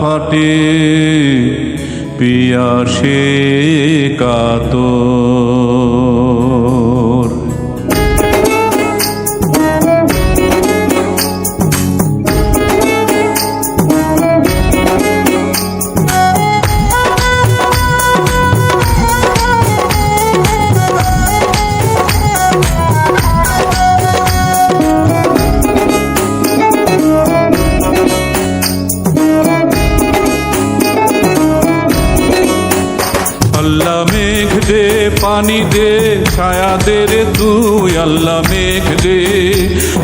ফাটে পিয়াসে কাতর আল্লাহ মেঘ দে, পানি দে, ছায়া দে রে তুই, আল্লাহ মেঘ দে।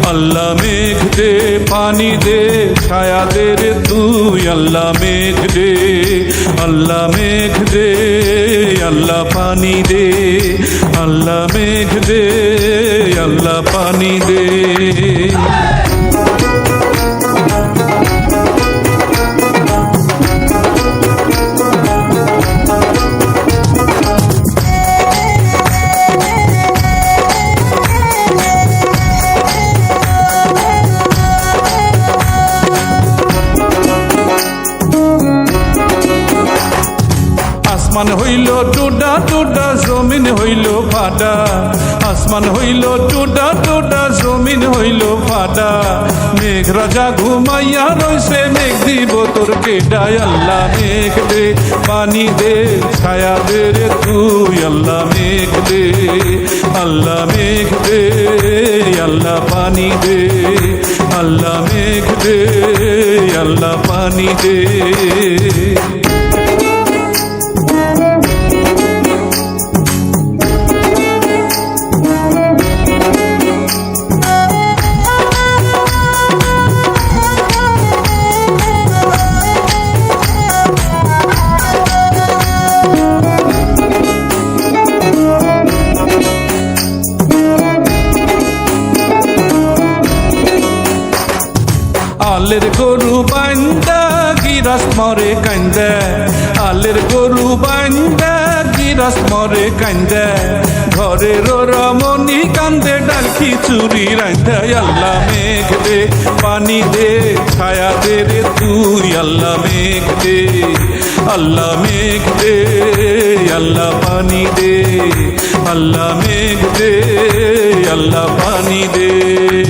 আল্লাহ মেঘ দে, পানি দে, ছায়া দে রে তুই, আল্লাহ মেঘ দে। আল্লাহ মেঘ দে, আল্লাহ পানি দে। আল্লাহ মেঘ দে, আল্লাহ পানি দে। আসমান হইল টুডা টুডা, জমিন হইল ফাটা। আসমান হইল টুডা টুডা, জমিন হইল ফাটা। মেঘ রাজা ঘুমাইয়া রইছে, মেঘ দিব তোর কেডায় আল্লাহ মেঘ দে, পানি দে, ছায়া দে রে তুই। আল্লাহ মেঘ দে, আল্লাহ মেঘ দে, আল্লাহ পানি দে, আল্লাহ মেঘ দে, আল্লাহ পানি দে। আলের গরু বান্দা, গিরাস মরে কান্দে। আলের গরু বান্দা, গিরাস মরে কান্দে। ঘরের রমণী কান্দে ডালকি চুরি রান্দে আল্লাহ মেঘ দে পানি দে, ছায়া দে রে তুই, আল্লাহ মেঘ। দে আল্লাহ মেঘ দে আল্লাহ পানি দে। আল্লাহ মেঘ দে আল্লাহ পানি দে।